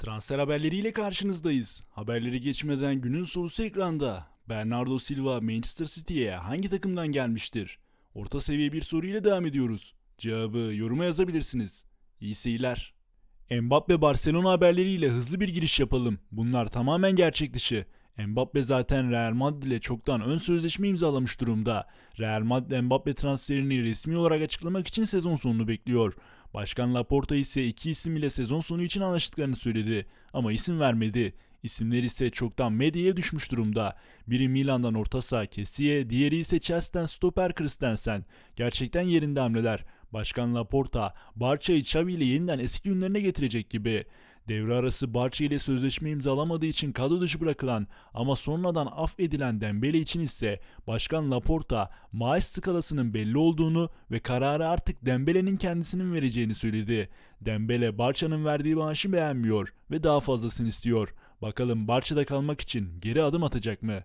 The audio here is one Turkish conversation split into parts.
Transfer haberleriyle karşınızdayız. Haberleri geçmeden günün sorusu ekranda. Bernardo Silva Manchester City'ye hangi takımdan gelmiştir? Orta seviye bir soruyla devam ediyoruz. Cevabı yoruma yazabilirsiniz. İyi seyirler. Mbappe Barcelona haberleriyle hızlı bir giriş yapalım. Bunlar tamamen gerçek dışı. Mbappe zaten Real Madrid ile çoktan ön sözleşme imzalamış durumda. Real Madrid Mbappe transferini resmi olarak açıklamak için sezon sonunu bekliyor. Başkan Laporta ise iki isim ile sezon sonu için anlaştıklarını söyledi ama isim vermedi. İsimler ise çoktan medyaya düşmüş durumda. Biri Milan'dan orta saha Kessiye, diğeri ise Chelsea'den stoper Christensen. Gerçekten yerinde hamleler. Başkan Laporta, Barça'yı Xavi ile yeniden eski günlerine getirecek gibi. Devre arası Barça ile sözleşme imzalamadığı için kadro dışı bırakılan ama sonradan affedilen Dembele için ise Başkan Laporta maaş skalasının belli olduğunu ve kararı artık Dembele'nin kendisinin vereceğini söyledi. Dembele Barça'nın verdiği maaşı beğenmiyor ve daha fazlasını istiyor. Bakalım Barça'da kalmak için geri adım atacak mı?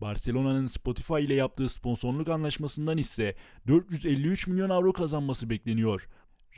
Barcelona'nın Spotify ile yaptığı sponsorluk anlaşmasından ise 453 milyon avro kazanması bekleniyor.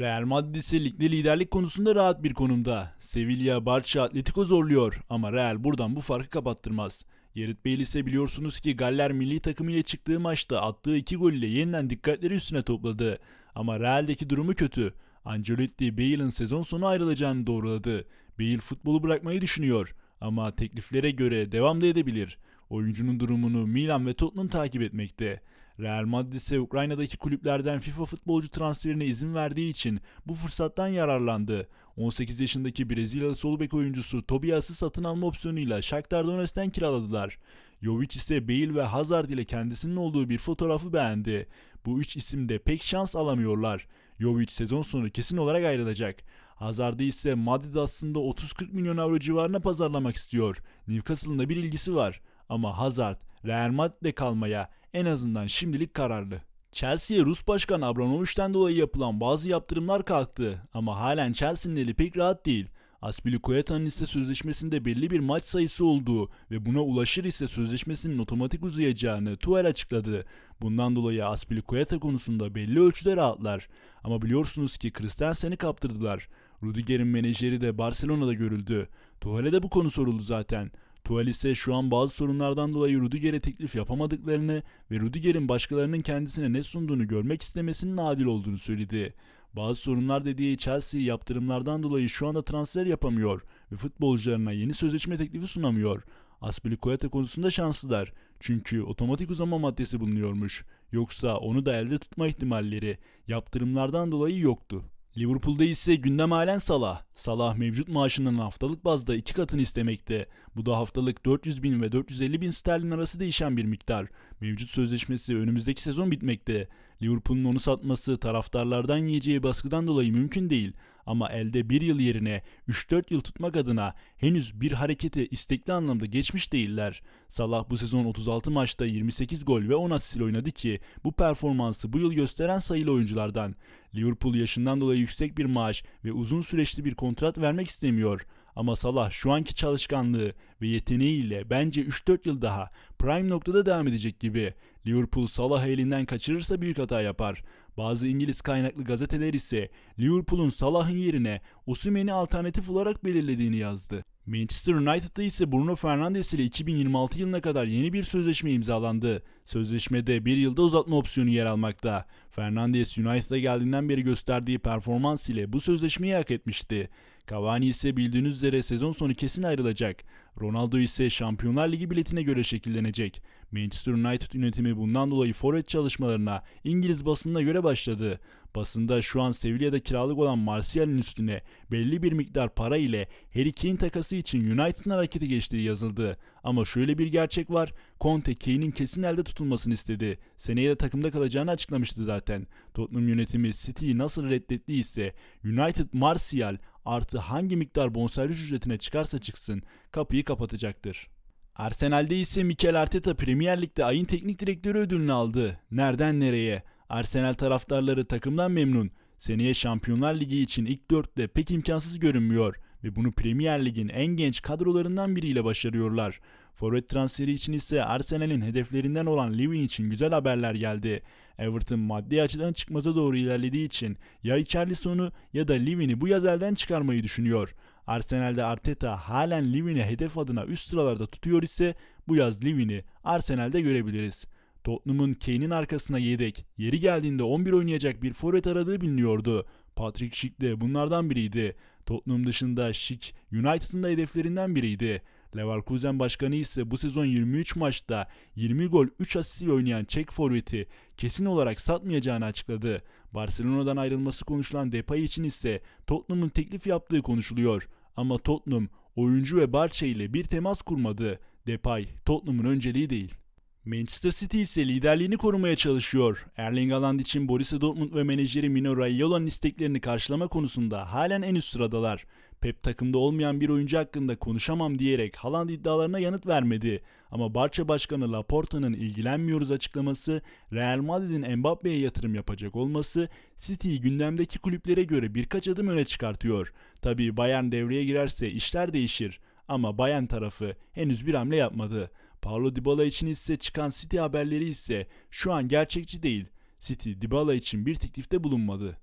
Real Madrid ise ligde liderlik konusunda rahat bir konumda. Sevilla, Barça, Atletico zorluyor ama Real buradan bu farkı kapattırmaz. Gerrit Bale ise biliyorsunuz ki Galler milli takımı ile çıktığı maçta attığı iki gol ile yeniden dikkatleri üstüne topladı. Ama Real'deki durumu kötü. Ancelotti Bale'ın sezon sonu ayrılacağını doğruladı. Bale futbolu bırakmayı düşünüyor ama tekliflere göre devam da edebilir. Oyuncunun durumunu Milan ve Tottenham takip etmekte. Real Madrid ise Ukrayna'daki kulüplerden FIFA futbolcu transferine izin verdiği için bu fırsattan yararlandı. 18 yaşındaki Brezilyalı sol bek oyuncusu Tobias'ı satın alma opsiyonuyla Shakhtar Donetsk'ten kiraladılar. Jovic ise Bale ve Hazard ile kendisinin olduğu bir fotoğrafı beğendi. Bu üç isim de pek şans alamıyorlar. Jovic sezon sonu kesin olarak ayrılacak. Hazard'ı ise Madrid aslında 30-40 milyon avro civarına pazarlamak istiyor. Newcastle'ın da bir ilgisi var. Ama Hazard Real Madrid'de kalmaya en azından şimdilik kararlı. Chelsea'ye Rus Başkan Abramovich'ten dolayı yapılan bazı yaptırımlar kalktı ama halen Chelsea'nin eli pek rahat değil. Aspilicueta'nın ise sözleşmesinde belli bir maç sayısı olduğu ve buna ulaşır ise sözleşmesinin otomatik uzayacağını Tuchel açıkladı. Bundan dolayı Aspilicueta konusunda belli ölçüde rahatlar. Ama biliyorsunuz ki Christensen'i kaptırdılar. Rudiger'in menajeri de Barcelona'da görüldü. Tuchel'e de bu konu soruldu zaten. Tuchel ise şu an bazı sorunlardan dolayı Rudiger'e teklif yapamadıklarını ve Rudiger'in başkalarının kendisine ne sunduğunu görmek istemesinin adil olduğunu söyledi. Bazı sorunlar dediği Chelsea yaptırımlardan dolayı şu anda transfer yapamıyor ve futbolcularına yeni sözleşme teklifi sunamıyor. Aspilicueta konusunda şanslılar. Çünkü otomatik uzama maddesi bulunuyormuş. Yoksa onu da elde tutma ihtimalleri yaptırımlardan dolayı yoktu. Liverpool'da ise gündem halen Salah. Salah mevcut maaşının haftalık bazda iki katını istemekte. Bu da haftalık 400 bin ve 450 bin sterlin arası değişen bir miktar. Mevcut sözleşmesi önümüzdeki sezon bitmekte. Liverpool'un onu satması taraftarlardan yiyeceği baskıdan dolayı mümkün değil. Ama elde bir yıl yerine 3-4 yıl tutmak adına henüz bir harekete istekli anlamda geçmiş değiller. Salah bu sezon 36 maçta 28 gol ve 10 asist oynadı ki bu performansı bu yıl gösteren sayılı oyunculardan. Liverpool yaşından dolayı yüksek bir maaş ve uzun süreçli bir kontrat vermek istemiyor. Ama Salah şu anki çalışkanlığı ve yeteneğiyle bence 3-4 yıl daha prime noktada devam edecek gibi. Liverpool Salah'ı elinden kaçırırsa büyük hata yapar. Bazı İngiliz kaynaklı gazeteler ise Liverpool'un Salah'ın yerine Osimhen'i alternatif olarak belirlediğini yazdı. Manchester United'da ise Bruno Fernandes ile 2026 yılına kadar yeni bir sözleşme imzalandı. Sözleşmede bir yılda uzatma opsiyonu yer almakta. Fernandes United'a geldiğinden beri gösterdiği performans ile bu sözleşmeyi hak etmişti. Cavani ise bildiğiniz üzere sezon sonu kesin ayrılacak. Ronaldo ise Şampiyonlar Ligi biletine göre şekillenecek. Manchester United yönetimi bundan dolayı forvet çalışmalarına İngiliz basınına göre başladı. Basında şu an Sevilla'da kiralık olan Martial'in üstüne belli bir miktar para ile Harry Kane takası için United'ın harekete geçtiği yazıldı. Ama şöyle bir gerçek var. Conte Kane'in kesin elde tutulmasını istedi. Seneye de takımda kalacağını açıklamıştı zaten. Tottenham yönetimi City'yi nasıl reddettiyse United Martial artı hangi miktar bonservis ücretine çıkarsa çıksın kapıyı kapatacaktır. Arsenal'de ise Mikel Arteta Premier Lig'de ayın teknik direktörü ödülünü aldı. Nereden nereye? Arsenal taraftarları takımdan memnun. Seneye Şampiyonlar Ligi için ilk dörtte pek imkansız görünmüyor. Ve bunu Premier Lig'in en genç kadrolarından biriyle başarıyorlar. Forvet transferi için ise Arsenal'in hedeflerinden olan Livin için güzel haberler geldi. Everton maddi açıdan çıkmaza doğru ilerlediği için ya Richarlison'u ya da Livin'i bu yaz elden çıkarmayı düşünüyor. Arsenal'de Arteta halen Livin'i hedef adına üst sıralarda tutuyor ise bu yaz Livin'i Arsenal'de görebiliriz. Tottenham'ın Kane'in arkasına yedek, yeri geldiğinde 11 oynayacak bir forvet aradığı biliniyordu. Patrick Schick de bunlardan biriydi. Tottenham dışında Schick, United'ın da hedeflerinden biriydi. Leverkusen başkanı ise bu sezon 23 maçta 20 gol 3 asist oynayan Çek forveti kesin olarak satmayacağını açıkladı. Barcelona'dan ayrılması konuşulan Depay için ise Tottenham'ın teklif yaptığı konuşuluyor. Ama Tottenham oyuncu ve Barça ile bir temas kurmadı. Depay Tottenham'ın önceliği değil. Manchester City ise liderliğini korumaya çalışıyor. Erling Haaland için Borussia Dortmund ve menajeri Mino Raiola'nın isteklerini karşılama konusunda halen en üst sıradalar. Pep takımda olmayan bir oyuncu hakkında konuşamam diyerek Haaland iddialarına yanıt vermedi. Ama Barça Başkanı Laporta'nın ilgilenmiyoruz açıklaması, Real Madrid'in Mbappe'ye yatırım yapacak olması City'yi gündemdeki kulüplere göre birkaç adım öne çıkartıyor. Tabii Bayern devreye girerse işler değişir. Ama Bayern tarafı henüz bir hamle yapmadı. Paulo Dybala için ise çıkan City haberleri ise şu an gerçekçi değil. City Dybala için bir teklifte bulunmadı.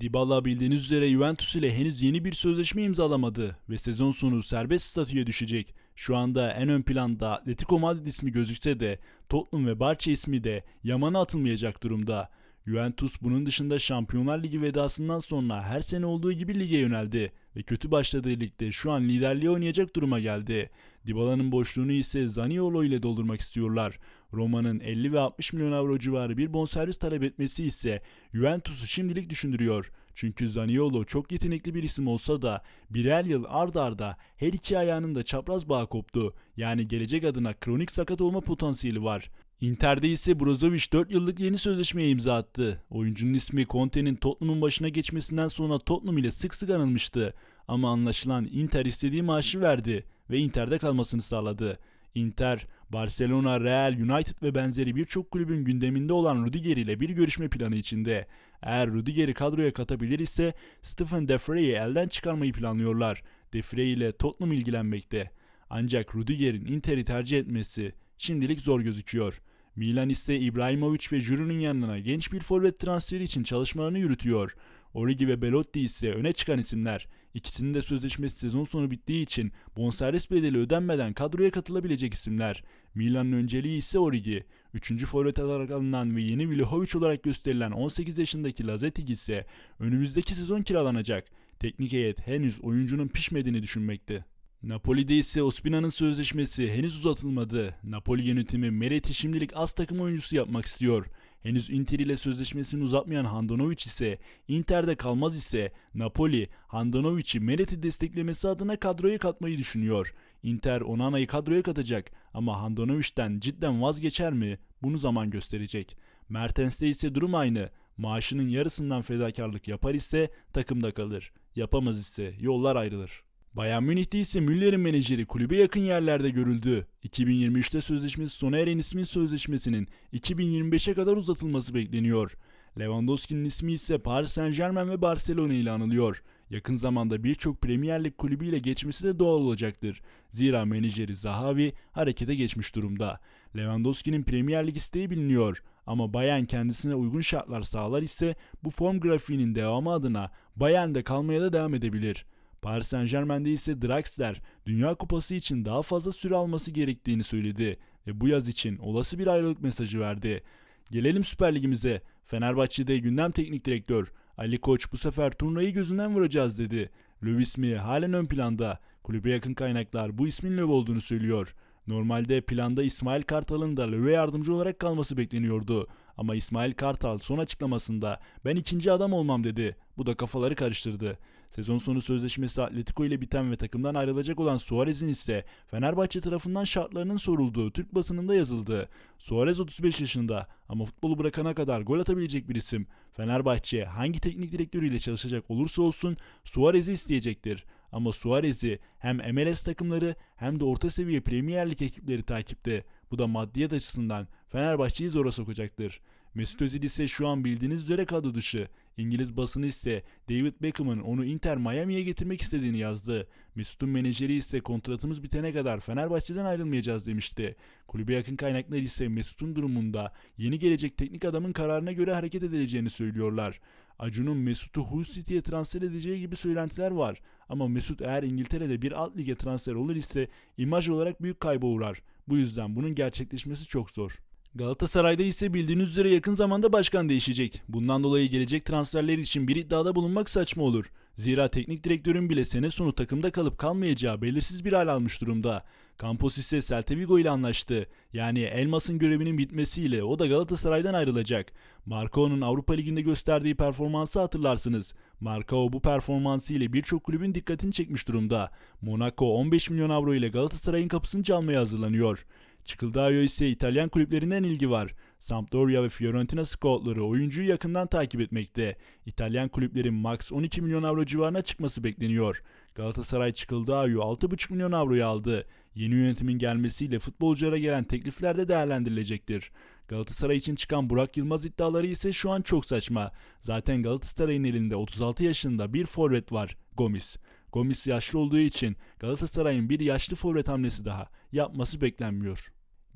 Dybala bildiğiniz üzere Juventus ile henüz yeni bir sözleşme imzalamadı ve sezon sonu serbest statüye düşecek. Şu anda en ön planda Atletico Madrid ismi gözükse de Tottenham ve Barça ismi de yamana atılmayacak durumda. Juventus bunun dışında Şampiyonlar Ligi vedasından sonra her sene olduğu gibi lige yöneldi ve kötü başladığı ligde şu an liderliği oynayacak duruma geldi. Dybala'nın boşluğunu ise Zaniolo ile doldurmak istiyorlar. Roma'nın 50 ve 60 milyon avro civarı bir bonservis talep etmesi ise Juventus'u şimdilik düşündürüyor. Çünkü Zaniolo çok yetenekli bir isim olsa da birer yıl ard arda her iki ayağının da çapraz bağ koptu. Yani gelecek adına kronik sakat olma potansiyeli var. Inter'de ise Brozovic 4 yıllık yeni sözleşmeye imza attı. Oyuncunun ismi Conte'nin Tottenham'ın başına geçmesinden sonra Tottenham ile sık sık anılmıştı. Ama anlaşılan Inter istediği maaşı verdi ve Inter'de kalmasını sağladı. Inter, Barcelona, Real, United ve benzeri birçok kulübün gündeminde olan Rudiger ile bir görüşme planı içinde. Eğer Rudiger'i kadroya katabilir ise Stephen De Vrij'i elden çıkarmayı planlıyorlar. De Vrij ile Tottenham ilgilenmekte. Ancak Rudiger'in Inter'i tercih etmesi şimdilik zor gözüküyor. Milan ise İbrahimovic ve Giroud'un yanına genç bir forvet transferi için çalışmalarını yürütüyor. Origi ve Belotti ise öne çıkan isimler. İkisinin de sözleşmesi sezon sonu bittiği için bonservis bedeli ödenmeden kadroya katılabilecek isimler. Milan'ın önceliği ise Origi. Üçüncü forvet olarak alınan ve yeni Vlahovic olarak gösterilen 18 yaşındaki Lazetic ise önümüzdeki sezon kiralanacak. Teknik heyet henüz oyuncunun pişmediğini düşünmekte. Napoli'de ise Ospina'nın sözleşmesi henüz uzatılmadı. Napoli yönetimi Meret'i şimdilik az takım oyuncusu yapmak istiyor. Henüz Inter ile sözleşmesini uzatmayan Handanovic ise Inter'de kalmaz ise Napoli Handanovic'i Meret'i desteklemesi adına kadroya katmayı düşünüyor. Inter Onana'yı kadroya katacak ama Handanovic'den cidden vazgeçer mi? Bunu zaman gösterecek. Mertens'te ise durum aynı. Maaşının yarısından fedakarlık yapar ise takımda kalır. Yapamaz ise yollar ayrılır. Bayern Münih'te ise Müller'in menajeri kulübe yakın yerlerde görüldü. 2023'te sözleşmesi sona eren ismin sözleşmesinin 2025'e kadar uzatılması bekleniyor. Lewandowski'nin ismi ise Paris Saint Germain ve Barcelona ile anılıyor. Yakın zamanda birçok Premier Lig kulübüyle geçmesi de doğal olacaktır. Zira menajeri Zahavi harekete geçmiş durumda. Lewandowski'nin Premier Lig isteği biliniyor. Ama Bayern kendisine uygun şartlar sağlar ise bu form grafiğinin devamı adına Bayern'de kalmaya da devam edebilir. Paris Saint Germain'de ise Draxler Dünya Kupası için daha fazla süre alması gerektiğini söyledi ve bu yaz için olası bir ayrılık mesajı verdi. Gelelim Süper Ligimize. Fenerbahçe'de gündem teknik direktör Ali Koç bu sefer turnayı gözünden vuracağız dedi. Löw ismi halen ön planda. Kulübe yakın kaynaklar bu ismin Löw olduğunu söylüyor. Normalde planda İsmail Kartal'ın da Löw'e yardımcı olarak kalması bekleniyordu. Ama İsmail Kartal son açıklamasında ben ikinci adam olmam dedi. Bu da kafaları karıştırdı. Sezon sonu sözleşmesi Atletico ile biten ve takımdan ayrılacak olan Suarez'in ise Fenerbahçe tarafından şartlarının sorulduğu Türk basınında yazıldı. Suarez 35 yaşında ama futbolu bırakana kadar gol atabilecek bir isim. Fenerbahçe hangi teknik direktörüyle çalışacak olursa olsun Suarez'i isteyecektir. Ama Suarez'i hem MLS takımları hem de orta seviye Premier Lig ekipleri takipte. Bu da maddiyet açısından Fenerbahçe'yi zora sokacaktır. Mesut Özil ise şu an bildiğiniz üzere kadro dışı. İngiliz basını ise David Beckham'ın onu Inter Miami'ye getirmek istediğini yazdı. Mesut'un menajeri ise kontratımız bitene kadar Fenerbahçe'den ayrılmayacağız demişti. Kulübe yakın kaynaklar ise Mesut'un durumunda yeni gelecek teknik adamın kararına göre hareket edileceğini söylüyorlar. Acun'un Mesut'u Hull City'ye transfer edeceği gibi söylentiler var. Ama Mesut eğer İngiltere'de bir alt lige transfer olur ise imaj olarak büyük kayba uğrar. Bu yüzden bunun gerçekleşmesi çok zor. Galatasaray'da ise bildiğiniz üzere yakın zamanda başkan değişecek. Bundan dolayı gelecek transferler için bir iddiada bulunmak saçma olur. Zira teknik direktörün bile sene sonu takımda kalıp kalmayacağı belirsiz bir hal almış durumda. Campos ise Celta Vigo ile anlaştı. Yani Elmas'ın görevinin bitmesiyle o da Galatasaray'dan ayrılacak. Marcao'nun Avrupa Ligi'nde gösterdiği performansı hatırlarsınız. Marcao bu performansı ile birçok kulübün dikkatini çekmiş durumda. Monaco 15 milyon avro ile Galatasaray'ın kapısını çalmaya hazırlanıyor. Çıkıldayo ise İtalyan kulüplerinden ilgi var. Sampdoria ve Fiorentina scoutları oyuncuyu yakından takip etmekte. İtalyan kulüplerin max 12 milyon avro civarına çıkması bekleniyor. Galatasaray Çıkıldayo 6,5 milyon avroyu aldı. Yeni yönetimin gelmesiyle futbolculara gelen teklifler de değerlendirilecektir. Galatasaray için çıkan Burak Yılmaz iddiaları ise şu an çok saçma. Zaten Galatasaray'ın elinde 36 yaşında bir forvet var, Gomis. Gomis yaşlı olduğu için Galatasaray'ın bir yaşlı forvet hamlesi daha yapması beklenmiyor.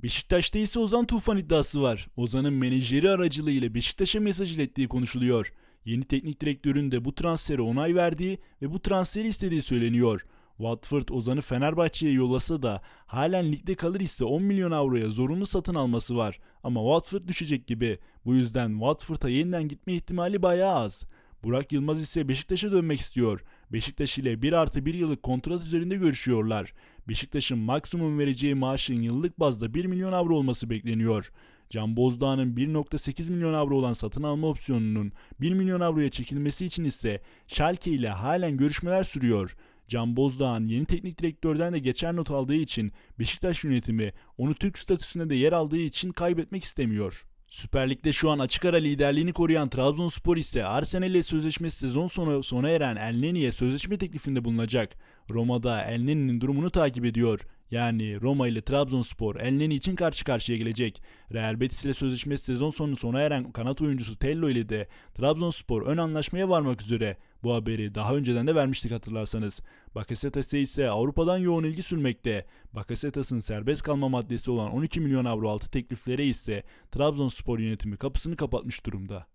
Beşiktaş'ta ise Ozan Tufan iddiası var. Ozan'ın menajeri aracılığıyla Beşiktaş'a mesaj ilettiği konuşuluyor. Yeni teknik direktörün de bu transfere onay verdiği ve bu transferi istediği söyleniyor. Watford Ozan'ı Fenerbahçe'ye yollasa da halen ligde kalır ise 10 milyon avroya zorunlu satın alması var. Ama Watford düşecek gibi. Bu yüzden Watford'a yeniden gitme ihtimali bayağı az. Burak Yılmaz ise Beşiktaş'a dönmek istiyor. Beşiktaş ile 1 artı 1 yıllık kontrat üzerinde görüşüyorlar. Beşiktaş'ın maksimum vereceği maaşın yıllık bazda 1 milyon avro olması bekleniyor. Can Bozdağ'ın 1.8 milyon avro olan satın alma opsiyonunun 1 milyon avroya çekilmesi için ise Schalke ile halen görüşmeler sürüyor. Can Bozdağ'ın yeni teknik direktörden de geçer not aldığı için Beşiktaş yönetimi onu Türk statüsünde de yer aldığı için kaybetmek istemiyor. Süper Lig'de şu an açık ara liderliğini koruyan Trabzonspor ise Arsenal ile sözleşmesi sezon sonu sona eren Elneni'ye sözleşme teklifinde bulunacak. Roma'da Elneni'nin durumunu takip ediyor. Yani Roma ile Trabzonspor Elneni için karşı karşıya gelecek. Real Betis ile sözleşmesi sezon sonu sona eren kanat oyuncusu Tello ile de Trabzonspor ön anlaşmaya varmak üzere. Bu haberi daha önceden de vermiştik hatırlarsanız. Bakasetas ise Avrupa'dan yoğun ilgi sürmekte. Bakasetas'ın serbest kalma maddesi olan 12 milyon avro altı tekliflere ise Trabzonspor yönetimi kapısını kapatmış durumda.